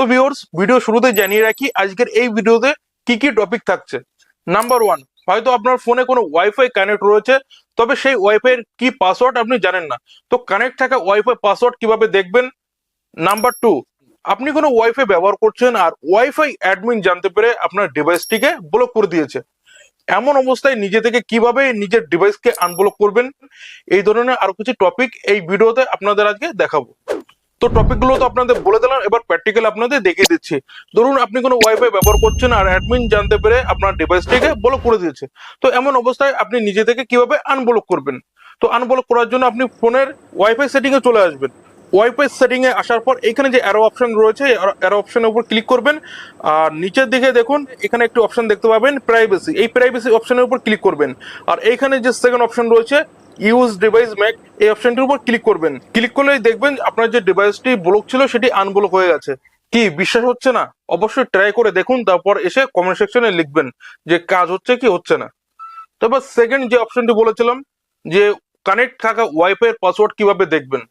তো viewers video শুরুতে জানিয়ে রাখি, আজকের এই ভিডিওতে কি কি টপিক থাকছে? নাম্বার ওয়ান হয়তো আপনার ফোনে কোনো ওয়াইফাই কানেক্ট রয়েছে, তবে সেই ওয়াইফাই এর কি পাসওয়ার্ড আপনি জানেন না। তো কানেক্ট থাকা ওয়াইফাই পাসওয়ার্ড কীভাবে দেখবেন? নাম্বার টু আপনি কোনো ওয়াইফাই ব্যবহার করছেন আর ওয়াইফাই অ্যাডমিন জানতে পেরে আপনার ডিভাইসটিকে ব্লক করে দিয়েছে। এমন অবস্থায় নিজে থেকে কীভাবে নিজের ডিভাইসকে আনব্লক করবেন? এই ধরনের আরও কিছু টপিক এই ভিডিওতে আপনাদের আজকে দেখাবো। তো টপিকগুলো তো আপনাদের বলে দিলাম, এবার প্র্যাকটিক্যাল আপনাদের দেখিয়ে দিচ্ছি। ধরুন আপনি কোনো ওয়াইফাই ব্যবহার করছেন আর অ্যাডমিন জানতে পেরে আপনার ডিভাইসটিকে ব্লক করে দিয়েছে। তো এমন অবস্থায় আপনি নিজে থেকে কীভাবে আনব্লক করবেন? তো আনব্লক করার জন্য আপনি ফোনের ওয়াইফাই সেটিং এ চলে আসবেন। ওয়াইফাই সেটিং এ আসার পর এখানে যে অ্যারো অপশন রয়েছে অ্যারো অপশনের উপর ক্লিক করবেন। আর নিচের দিকে দেখুন, এখানে একটি অপশন দেখতে পাবেন প্রাইভেসি এই প্রাইভেসি অপশনের উপর ক্লিক করবেন। আর এইখানে যে সেকেন্ড অপশন রয়েছে ইউজ ডিভাইস ম্যাক এই অপশনটির উপর ক্লিক করবেন। ক্লিক করলেই দেখবেন আপনার যে ডিভাইসটি ব্লক ছিল, সেটি আনব্লক হয়ে গেছে। কি, বিশ্বাস হচ্ছে না? অবশ্যই ট্রাই করে দেখুন, তারপর এসে কমেন্ট সেকশনে লিখবেন যে কাজ হচ্ছে কি, হচ্ছে না। তারপর সেকেন্ড যে অপশনটি বলেছিলাম, যে কানেক্ট থাকা ওয়াইফাই এর পাসওয়ার্ড কীভাবে দেখবেন?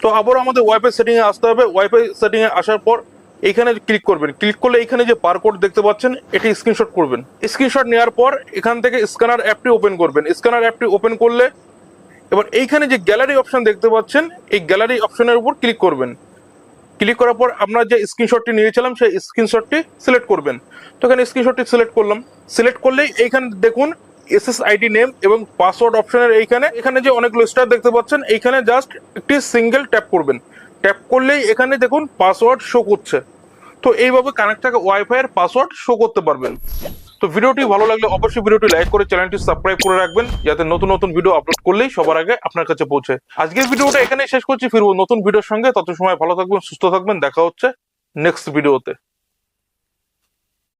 তো আবার আমাদের ওয়াইফাই সেটিং এ আসতে হবে। ওয়াইফাই সেটিং এ আসার পর এখানে ক্লিক করবেন। ক্লিক করলে এখানে যে বারকোড দেখতে পাচ্ছেন, এটি স্ক্রিনশট করবেন। স্ক্রিনশট নেওয়ার পর এখান থেকে স্ক্যানার অ্যাপটি ওপেন করবেন। স্ক্যানার অ্যাপটি ওপেন করলে এবার এইখানে যে গ্যালারি অপশন দেখতে পাচ্ছেন, এই গ্যালারি অপশনের উপর ক্লিক করবেন। ক্লিক করার পর আমরা যে স্ক্রিনশটটি নিয়েছিলাম, সেই স্ক্রিনশটটি সিলেক্ট করবেন। তো এখানে স্ক্রিনশটটি সিলেক্ট করলাম। সিলেক্ট করলেই এইখানে দেখুন এস এস এসএসআইডি নেম এবং পাসওয়ার্ড অপশনের এইখানে, এখানে যে অনেকগুলো স্টার দেখতে পাচ্ছেন, এইখানে জাস্ট একটি সিঙ্গেল ট্যাপ করবেন। ট্যাপ করলেই এখানে দেখুন পাসওয়ার্ড শো করছে। তো এইভাবে কানেক্ট থাকা ওয়াইফাই এর পাসওয়ার্ড শো করতে পারবেন। তো ভিডিওটি ভালো লাগলে অবশ্যই ভিডিওটি লাইক করে চ্যানেলটি সাবস্ক্রাইব করে রাখবেন, যাতে নতুন নতুন ভিডিও আপলোড করলেই সবার আগে আপনার কাছে পৌঁছে। আজকের ভিডিওটা এখানেই শেষ করছি, ফিরবো নতুন ভিডিওর সঙ্গে। তত সময় ভালো থাকবেন, সুস্থ থাকবেন। দেখা হচ্ছে নেক্সট ভিডিওতে